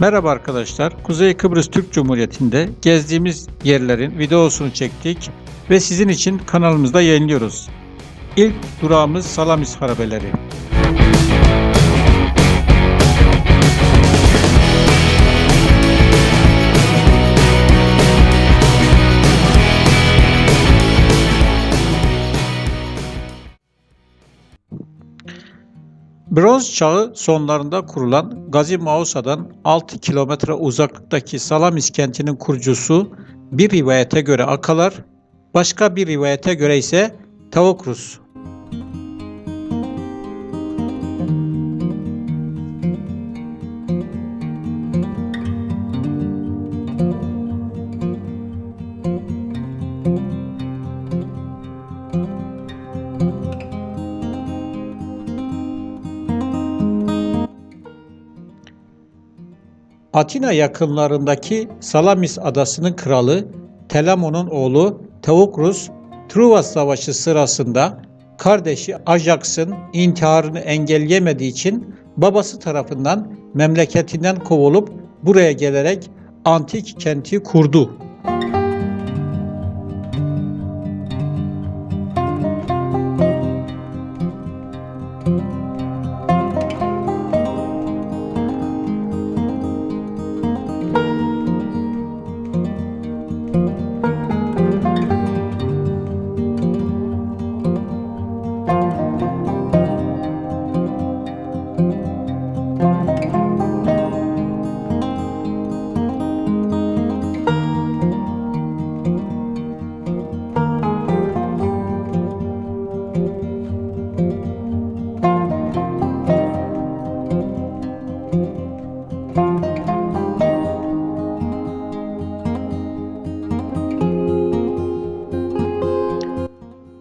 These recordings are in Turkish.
Merhaba arkadaşlar. Kuzey Kıbrıs Türk Cumhuriyeti'nde gezdiğimiz yerlerin videosunu çektik ve sizin için kanalımızda yayınlıyoruz. İlk durağımız Salamis Harabeleri. Bronz çağı sonlarında kurulan Gazi Mausa'dan 6 kilometre uzaklıktaki Salamis kentinin kurucusu bir rivayete göre Akalar, başka bir rivayete göre ise Tavokrus. Atina yakınlarındaki Salamis adasının kralı Telamon'un oğlu Teukrus, Truva Savaşı sırasında kardeşi Ajax'ın intiharını engelleyemediği için babası tarafından memleketinden kovulup buraya gelerek antik kenti kurdu.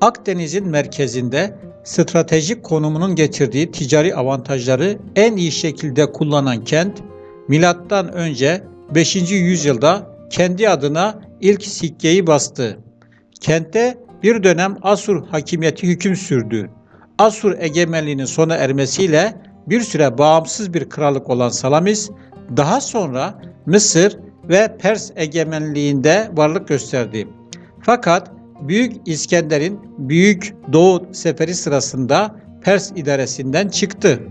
Akdeniz'in merkezinde stratejik konumunun getirdiği ticari avantajları en iyi şekilde kullanan kent, milattan önce 5. yüzyılda kendi adına ilk sikkeyi bastı. Kentte bir dönem Asur hakimiyeti hüküm sürdü. Asur egemenliğinin sona ermesiyle bir süre bağımsız bir krallık olan Salamis, daha sonra Mısır ve Pers egemenliğinde varlık gösterdi. Fakat Büyük İskender'in Büyük Doğu Seferi sırasında Pers idaresinden çıktı.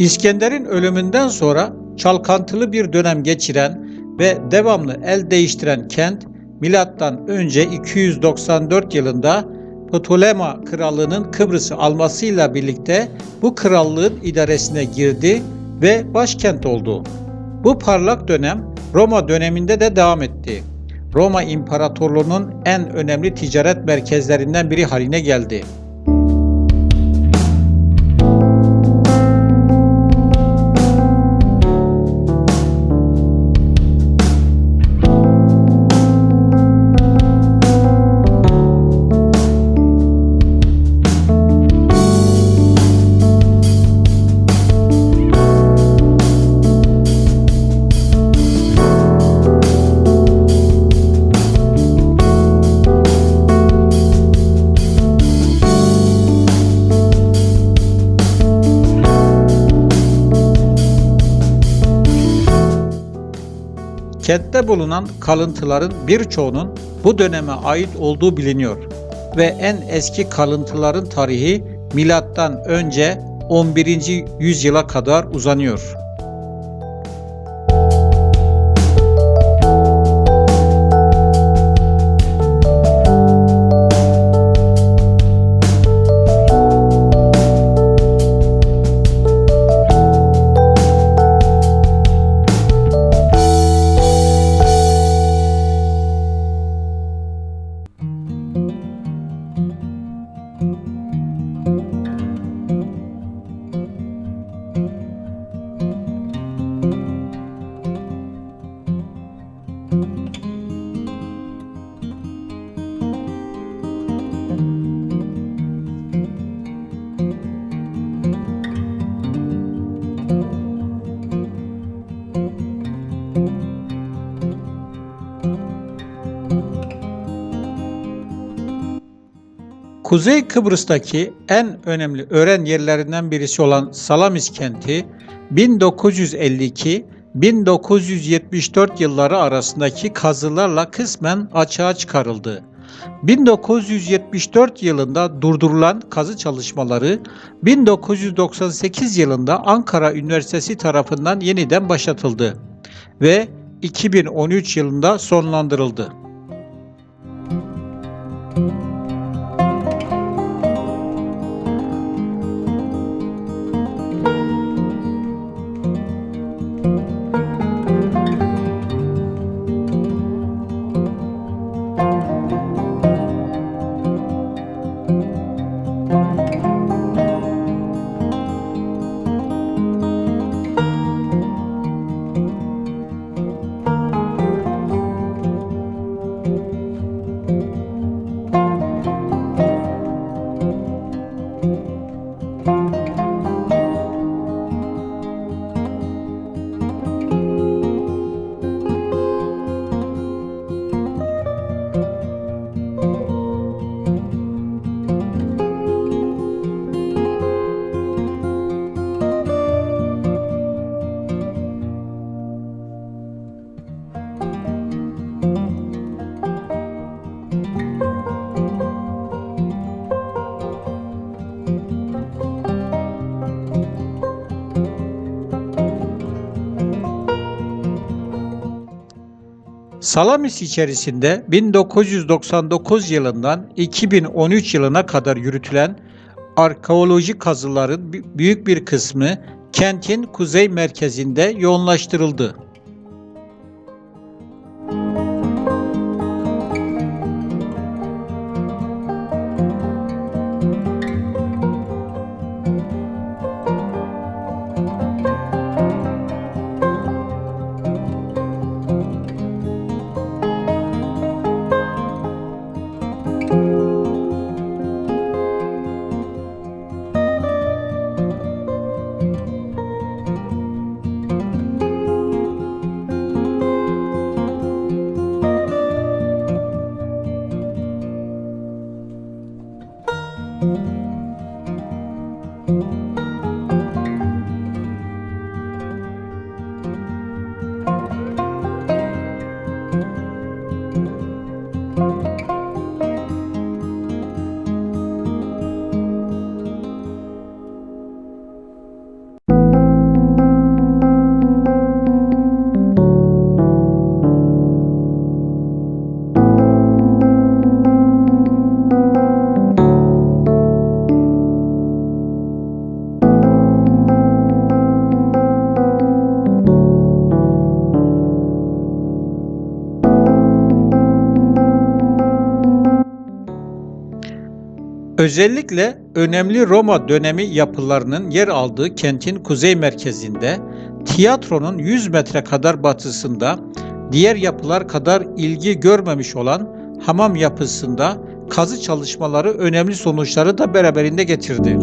İskender'in ölümünden sonra çalkantılı bir dönem geçiren ve devamlı el değiştiren kent milattan önce 294 yılında Ptolema krallığının Kıbrıs'ı almasıyla birlikte bu krallığın idaresine girdi ve başkent oldu. Bu parlak dönem Roma döneminde de devam etti. Roma İmparatorluğu'nun en önemli ticaret merkezlerinden biri haline geldi. Kentte bulunan kalıntıların birçoğunun bu döneme ait olduğu biliniyor ve en eski kalıntıların tarihi milattan önce 11. yüzyıla kadar uzanıyor. Kuzey Kıbrıs'taki en önemli öğren yerlerinden birisi olan Salamis kenti 1952-1974 yılları arasındaki kazılarla kısmen açığa çıkarıldı. 1974 yılında durdurulan kazı çalışmaları 1998 yılında Ankara Üniversitesi tarafından yeniden başlatıldı ve 2013 yılında sonlandırıldı. Salamis içerisinde 1999 yılından 2013 yılına kadar yürütülen arkeolojik kazıların büyük bir kısmı kentin kuzey merkezinde yoğunlaştırıldı. Özellikle önemli Roma dönemi yapılarının yer aldığı kentin kuzey merkezinde tiyatronun 100 metre kadar batısında diğer yapılar kadar ilgi görmemiş olan hamam yapısında kazı çalışmaları önemli sonuçları da beraberinde getirdi.